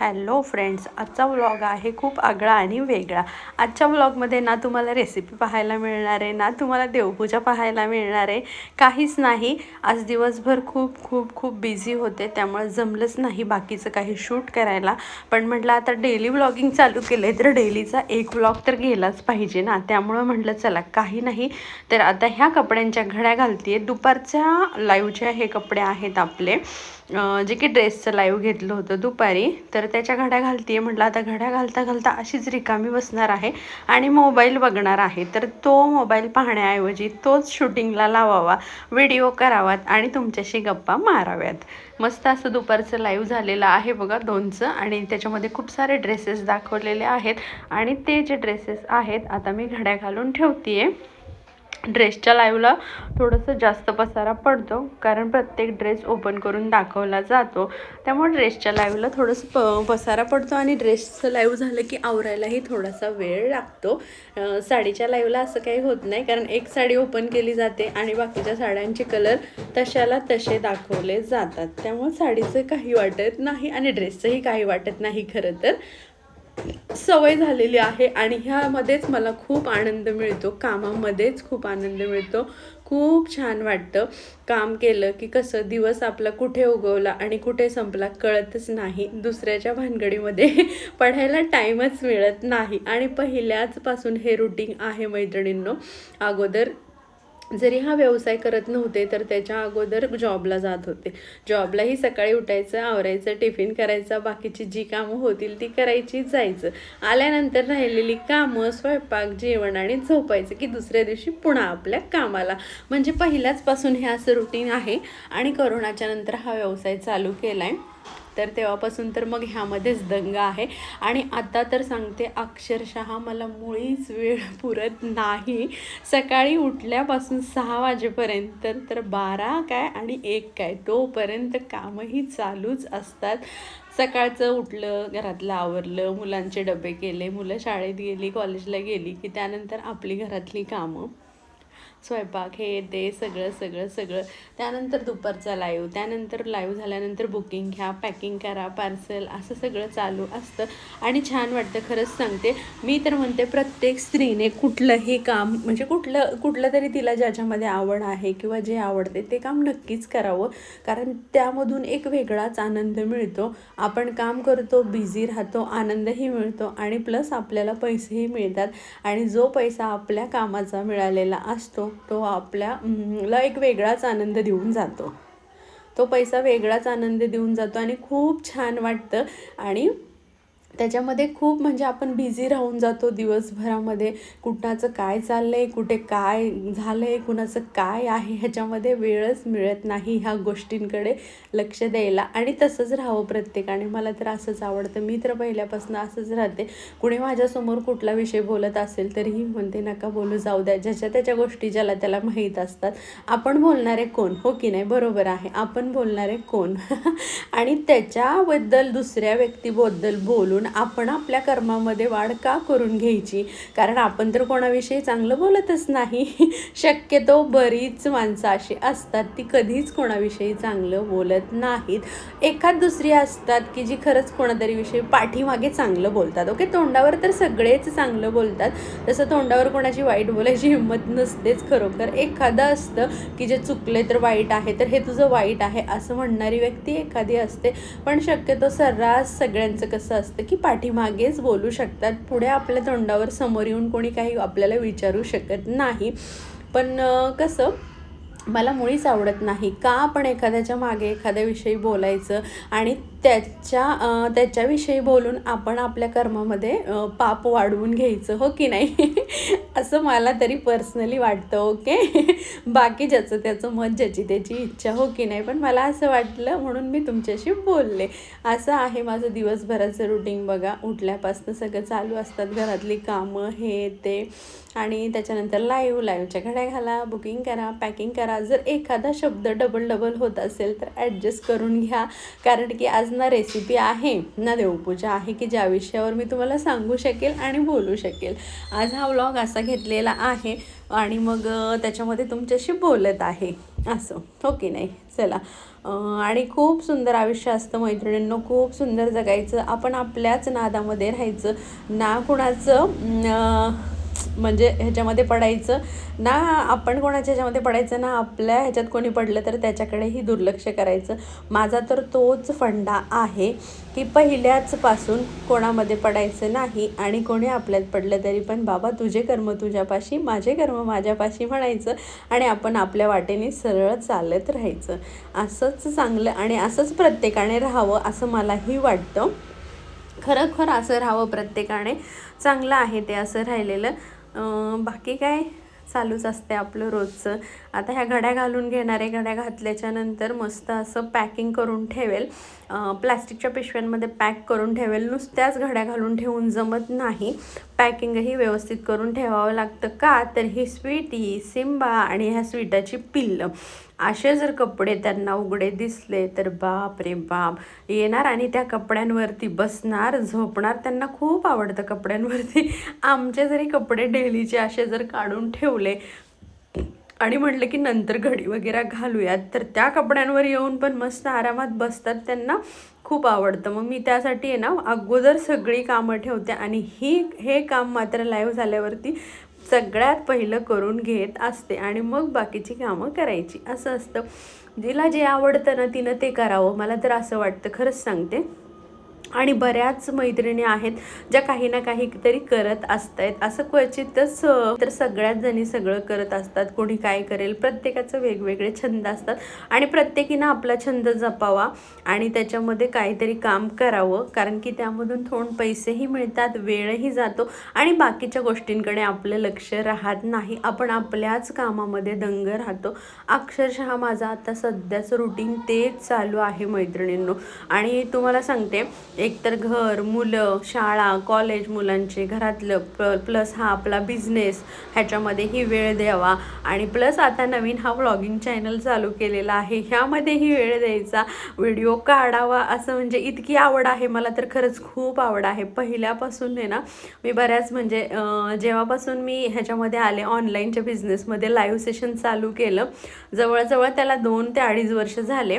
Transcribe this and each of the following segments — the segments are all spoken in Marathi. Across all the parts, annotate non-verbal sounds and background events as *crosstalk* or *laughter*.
हॅलो फ्रेंड्स आजचा व्लॉग आहे खूप आगळा आणि वेगळा. आजच्या व्लॉगमध्ये ना तुम्हाला रेसिपी पाहायला मिळणार आहे ना तुम्हाला देवपूजा पाहायला मिळणार आहे. काहीच नाही आज दिवसभर खूप खूप खूप बिझी होते त्यामुळे जमलंच नाही बाकीचं काही शूट करायला. पण म्हटलं आता डेली व्लॉगिंग चालू केलं आहे तर डेलीचा एक व्लॉग तर गेलाच पाहिजे ना. त्यामुळं म्हटलं चला काही नाही. तर आता ह्या कपड्यांच्या घड्या घालते दुपारच्या लाईव्हच्या हे कपडे आहेत आपले. जे की ड्रेसचं लाईव्ह घेतलं होतं दुपारी तर त्याच्या घड्या घालते म्हटलं आता घड्या घालता घालता अशीच रिकामी बसणार आहे आणि मोबाईल बघणार आहे. तर तो मोबाईल पाहण्याऐवजी तोच शूटिंगला लावावा व्हिडिओ करावात आणि तुमच्याशी गप्पा माराव्यात. मस्त असं दुपारचं लाईव्ह झालेलं आहे बघा दोनचं आणि त्याच्यामध्ये खूप सारे ड्रेसेस दाखवलेले आहेत आणि ते जे ड्रेसेस आहेत आता मी घड्या घालून ठेवते ड्रेसच्या लाईव्हला थोडंसं जास्त पसारा पडतो. कारण प्रत्येक ड्रेस ओपन करून दाखवला जातो. त्यामुळे ड्रेसच्या लाईव्हला थोडंसं प पसारा पडतो आणि ड्रेसचं लाईव्ह झालं की आवरायलाही थोडासा वेळ लागतो. साडीच्या लाईव्हला असं काही होत नाही. कारण एक साडी ओपन केली जाते आणि बाकीच्या साड्यांचे कलर तशाला तसे दाखवले जातात. त्यामुळे साडीचं काही वाटत नाही आणि ड्रेसचंही काही वाटत नाही खरं तर. सवय झालेली आहे आणि ह्यामध्येच मला खूप आनंद मिळतो. कामामध्येच खूप आनंद मिळतो. खूप छान वाटतं काम केलं की कसं दिवस आपला कुठे उगवला आणि कुठे संपला कळतच नाही. दुसऱ्याच्या भानगडीमध्ये *laughs* पडायला टाईमच मिळत नाही. आणि पहिल्याचपासून हे रुटीन आहे मैत्रिणींनो. अगोदर जरी हा व्यवसाय करत नव्हते तर त्याच्या अगोदर जॉबला जात होते. जॉबलाही सकाळी उठायचं आवरायचं टिफिन करायचा बाकीची जी कामं होतील ती करायची जायचं. आल्यानंतर राहिलेली कामं स्वयंपाक जेवण आणि झोपायचं की दुसऱ्या दिवशी पुन्हा आपल्या कामाला. म्हणजे पहिल्याचपासून हे असं रुटीन आहे. आणि करोनाच्या नंतर हा व्यवसाय चालू केला आहे तर तेव्हापासून तर मग ह्यामध्येच दंग आहे. आणि आता तर सांगते अक्षरशः मला मुळीच वेळ पुरत नाही. सकाळी उठल्यापासून सहा वाजेपर्यंत तर तर बारा काय आणि एक काय तोपर्यंत कामही चालूच असतात. सकाळचं उठलं घरातलं आवरलं मुलांचे डबे केले मुलं शाळेत गेली कॉलेजला गेली की त्यानंतर आपली घरातली कामं. स्वयंपाक हे ते सगळं सगळं सगळं. त्यानंतर दुपारचा लाईव्ह त्यानंतर लाईव्ह झाल्यानंतर बुकिंग घ्या पॅकिंग करा पार्सल असं सगळं चालू असतं. आणि छान वाटतं खरंच सांगते. मी तर म्हणते प्रत्येक स्त्रीने कुठलंही काम म्हणजे कुठलं कुठलं तरी तिला ज्याच्यामध्ये आवड आहे किंवा जे आवडते ते काम नक्कीच करावं. कारण त्यामधून एक वेगळाच आनंद मिळतो. आपण काम करतो बिझी राहतो आनंदही मिळतो आणि प्लस आपल्याला पैसेही मिळतात. आणि जो पैसा आपल्या कामाचा मिळालेला असतो तो आपल्या ला एक वेगळाच आनंद देऊन जातो. तो पैसा वेगळाच आनंद देऊन जातो आणि खूप छान वाटतं. आणि त्याच्यामध्ये खूप म्हणजे आपण बिझी राहून जातो दिवसभरामध्ये. कुणाचं काय चाललं आहे कुठे काय झालं आहे कुणाचं काय आहे ह्याच्यामध्ये वेळच मिळत नाही ह्या गोष्टींकडे लक्ष द्यायला. आणि तसंच राहावं प्रत्येकाने. मला तर असंच आवडतं. मी तर पहिल्यापासून असंच राहते. कुणी माझ्यासमोर कुठला विषय बोलत असेल तरीही म्हणते नका बोलू जाऊ द्या. ज्याच्या त्याच्या गोष्टी ज्याला त्याला माहीत असतात. आपण बोलणारे कोण? हो की नाही? बरोबर आहे. आपण बोलणारे कोण? *laughs* आणि त्याच्याबद्दल दुसऱ्या व्यक्तीबद्दल बोलू बोलून आपण आपल्या कर्मामध्ये वाढ का करून घ्यायची? कारण आपण तर कोणाविषयी चांगलं बोलतच नाही. *laughs* शक्यतो बरीच माणसं अशी असतात ती कधीच कोणाविषयी चांगलं बोलत नाहीत. एखाद दुसरी असतात की जी खरंच कोणातरी विषयी पाठीमागे चांगलं बोलतात. ओके तोंडावर तर सगळेच चांगलं बोलतात. तसं तोंडावर कोणाची वाईट बोलायची हिंमत नसतेच खरोखर. एखादं असतं की जे चुकले तर वाईट आहे तर हे तुझं वाईट आहे असं म्हणणारी व्यक्ती एखादी असते. पण शक्यतो सर्रास सगळ्यांचं कसं असतं की पाठीमागेच बोलू शकतात. पुढे आपल्या तोंडावर समोर येऊन कोणी काही आपल्याला विचारू शकत नाही. पण कसं? मला मुळीच आवडत नाही. का आपण एखाद्याच्या मागे एखाद्याविषयी बोलायचं आणि त्याच्या त्याच्याविषयी बोलून आपण आपल्या कर्मामध्ये पाप वाढवून घ्यायचं हो की नाही? *laughs* असं मला तरी पर्सनली वाटतं ओके? *laughs* बाकी ज्याचं त्याचं मत ज्याची त्याची इच्छा हो की नाही? पण मला असं वाटलं म्हणून मी तुमच्याशी बोलले. असं आहे माझं दिवसभराचं रुटीन बघा. उठल्यापासून सगळं चालू असतात घरातली कामं हे ते. आणि त्याच्यानंतर लाईव्ह लाईव्हच्या घड्या घाला बुकिंग करा पॅकिंग करा. जर एखादा शब्द डबल डबल होत असेल तर ॲडजस्ट करून घ्या. कारण की आज ना रेसिपी आहे ना देवपूजा आहे की ज्या विषयावर मी तुम्हाला सांगू शकेल आणि बोलू शकेल. आज हा व्लॉग असा घेतलेला आहे आणि मग त्याच्यामध्ये तुमच्याशी बोलत आहे. असं हो की नाही? चला. आणि खूप सुंदर आयुष्य असतं मैत्रिणींनो खूप सुंदर जगायचं. आपण आपल्याच नादामध्ये राहायचं. ना कुणाचं म्हणजे ह्याच्यामध्ये पडायचं. ना आपण कोणाच्या ह्याच्यामध्ये पडायचं ना आपल्या ह्याच्यात कोणी पडलं तर त्याच्याकडेही दुर्लक्ष करायचं. माझा तर तोच फंडा आहे की पहिल्याचपासून कोणामध्ये पडायचं नाही आणि कोणी आपल्यात पडलं तरी पण बाबा तुझे कर्म तुझ्यापाशी माझे कर्म माझ्यापाशी म्हणायचं आणि आपण आपल्या वाटेने सरळ चालत राहायचं. असंच चांगलं आणि असंच प्रत्येकाने राहावं असं मलाही वाटतं. खरं असं राहावं प्रत्येकाने. चांगलं आहे ते असं राहिलेलं. बाकी काय चालूच असते आपलं रोजचं. आता ह्या घड्या घालून घेणारे घड्या घातल्याच्या नंतर मस्त असं पॅकिंग करून ठेवेल. प्लॅस्टिकच्या पिशव्यांमध्ये पॅक करून ठेवेल. नुसत्याच घड्या घालून ठेवून जमत नाही. पॅकिंगही व्यवस्थित करून ठेवावं लागतं का? तर ही स्वीटी सिंबा आणि ह्या स्वीटाची पिल्लं. असे जर कपडे त्यांना उघडे दिसले तर बाप रे बाप. येणार आणि त्या कपड्यांवरती बसणार झोपणार. त्यांना खूप आवडतं कपड्यांवरती. आमचे जरी कपडे डेलीचे असे जर काढून ठेवले आणि म्हटलं की नंतर घडी वगैरे घालूयात. तर त्या कपड्यांवर येऊन पण मस्त आरामात बसतात त्यांना खूप आवडतं. मग मी त्यासाठी आहे ना अगोदर सगळी कामं ठेवते आणि ही हे काम मात्र लाईव्ह झाल्यावरती सगळ्यात पहिलं करून घेत असते आणि मग बाकीची कामं करायची. असं असतं. जिला जे आवडतं ना तिनं ते करावं. मला तर असं वाटतं. खरंच सांगते. आणि बऱ्याच मैत्रिणी आहेत ज्या काही ना काही तरी करत असत आहेत असं क्वचितच तर सगळ्याच जणी सगळं करत असतात. कोणी काय करेल? प्रत्येकाचं वेगवेगळे छंद असतात. आणि प्रत्येकीनं आपला छंद जपावा आणि त्याच्यामध्ये काहीतरी काम करावं. कारण की त्यामधून थोडं पैसेही मिळतात वेळही जातो आणि बाकीच्या गोष्टींकडे आपलं लक्ष राहत नाही. आपण आपल्याच कामामध्ये दंग राहतो. अक्षरशः माझा आता सध्याचं रुटीन तेच चालू आहे मैत्रिणींनो. आणि तुम्हाला सांगते एकतर घर मुलं शाळा कॉलेज मुलांचे घरातलं प प्लस हा आपला बिझनेस ह्याच्यामध्येही वेळ द्यावा. आणि प्लस आता नवीन हा व्लॉगिंग चॅनल चालू केलेला आहे. ह्यामध्येही वेळ द्यायचा. व्हिडिओ काढावा असं म्हणजे इतकी आवड आहे. मला तर खरंच खूप आवड आहे. पहिल्यापासून आहे ना मी बऱ्याच म्हणजे जेव्हापासून मी ह्याच्यामध्ये आले ऑनलाईनच्या बिझनेसमध्ये लाईव्ह सेशन चालू केलं जवळजवळ त्याला दोन ते अडीच वर्ष झाले.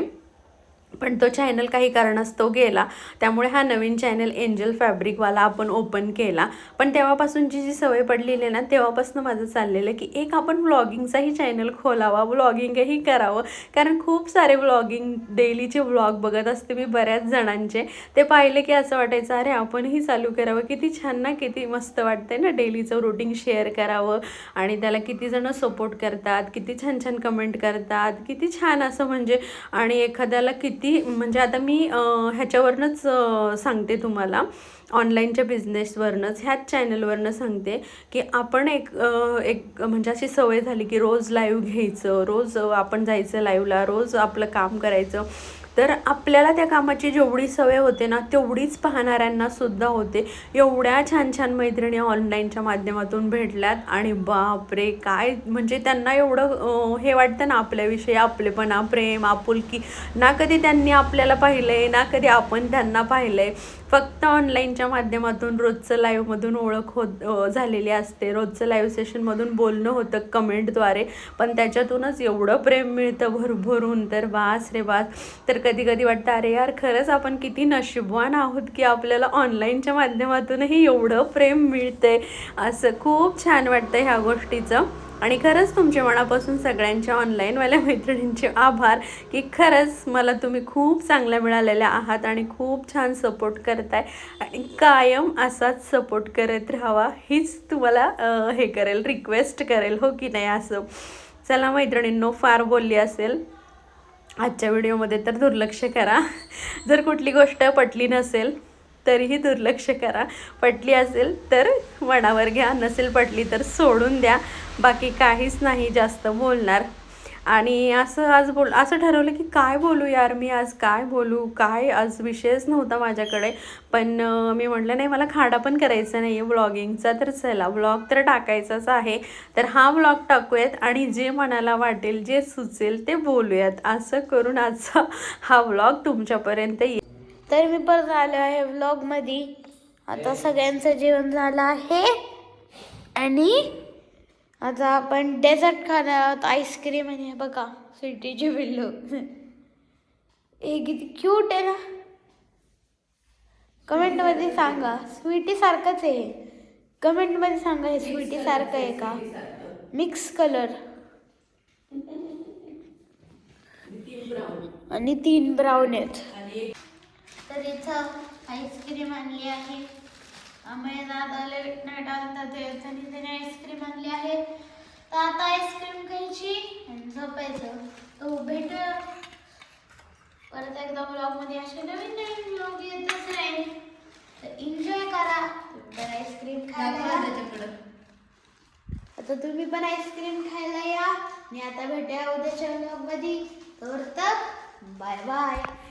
पण तो चॅनल काही कारणास्तव गेला. त्यामुळे हा नवीन चॅनल एंजल फॅब्रिकवाला आपण ओपन केला. पण तेव्हापासूनची जी सवय पडलेली आहे ना तेव्हापासून माझं चाललेलं आहे की एक आपण व्लॉगिंगचाही चॅनल खोलावा व्लॉगिंगही करावं. कारण खूप सारे व्लॉगिंग डेलीचे व्लॉग बघत असते मी बऱ्याच जणांचे. ते पाहिले की असं वाटायचं अरे आपणही चालू करावं. किती छान ना किती मस्त वाटते ना डेलीचं रुटीन शेअर करावं. आणि त्याला किती जणं सपोर्ट करतात किती छान छान कमेंट करतात किती छान असं म्हणजे आणि एखाद्याला किती म्हणजे आता मी ह्याच्यावरनंच सांगते तुम्हाला. ऑनलाईनच्या बिझनेसवरनंच ह्याच चॅनलवरनं सांगते की आपण एक एक म्हणजे अशी सवय झाली की रोज लाईव्ह घ्यायचं रोज आपण जायचं लाईव्हला रोज आपलं काम करायचं. तर आपल्याला त्या कामाची जेवढी सवय होते ना तेवढीच पाहणाऱ्यांना सुद्धा होते. एवढ्या छान छान मैत्रिणी ऑनलाईनच्या माध्यमातून भेटल्यात आणि बापरे काय म्हणजे त्यांना एवढं हे वाटतं ना आपल्याविषयी आपलेपणा प्रेम आपुलकी. ना कधी त्यांनी आपल्याला पाहिलंय ना कधी आपण त्यांना पाहिलंय. फक्त ऑनलाईनच्या माध्यमातून रोजचं लाईव्हमधून ओळख होत झालेली असते. रोजचं लाईव्ह सेशनमधून बोलणं होतं कमेंटद्वारे. पण त्याच्यातूनच एवढं प्रेम मिळतं भरभरून. तर बास रे वास. तर कधी कधी वाटतं अरे यार खरंच आपण किती नशिबवान आहोत की आपल्याला ऑनलाईनच्या माध्यमातूनही एवढं प्रेम मिळते असं खूप छान वाटतं ह्या गोष्टीचं. आणि खरंच तुमच्या मनापासून सगळ्यांच्या ऑनलाईनवाल्या मैत्रिणींचे आभार की खरंच मला तुम्ही खूप चांगल्या मिळालेल्या आहात आणि खूप छान सपोर्ट करताय. आणि कायम असाच सपोर्ट करत राहावा हीच तुम्हाला हे करेल रिक्वेस्ट करेल हो की नाही असं. चला मैत्रिणींनो फार बोलली असेल. आजच्या व्हिडिओमध्ये तर दुर्लक्ष करा. जर कुठली गोष्ट पटली नसेल तरीही दुर्लक्ष करा. पटली असेल तर मनावर घ्या नसेल पटली तर सोडून द्या. बाकी काहीच नाही जास्त बोलणार. आणि असं आज बोल असं ठरवलं की काय बोलू यार मी आज काय बोलू? काय आज विषयच नव्हता माझ्याकडे. पण मी म्हटलं नाही मला खाडा पण करायचा नाही आहे व्लॉगिंगचा तर चला व्लॉग तर टाकायचाच आहे. तर हा ब्लॉग टाकूयात आणि जे मनाला वाटेल जे सुचेल ते बोलूयात. असं करून आजचा हा व्लॉग तुमच्यापर्यंत येईल तर मी परत आलो आहे ब्लॉगमध्ये आता सगळ्यांचं जेवण झालं आहे. आणि आता आपण डेझर्ट खाणार आहोत आईस्क्रीम आणि बघा सिटीचे बिल्लो हे किती क्यूट आहे ना. कमेंटमध्ये सांगा स्वीटी सारखंच आहे. कमेंटमध्ये सांगा हे स्वीटी सारखं आहे का? मिक्स कलर आणि तीन ब्राऊन आहेत. तर इथं आईस्क्रीम आणली आहे. आम्ही दादा लेट नाईट आलता ते त्यांनी त्याने आईस्क्रीम आणली आहे. तर आता आईस्क्रीम खायची आणि झोपायचं. तो भेट. परत एकदा ब्लॉगमध्ये असे नवीन नवीन ब्लॉग येतच राहील तर एन्जॉय करा. तर आईस्क्रीम खायला. या. आता तुम्ही पण आईस्क्रीम खायला या. आणि आता भेटूया उद्याच्या ब्लॉगमध्ये तर बाय बाय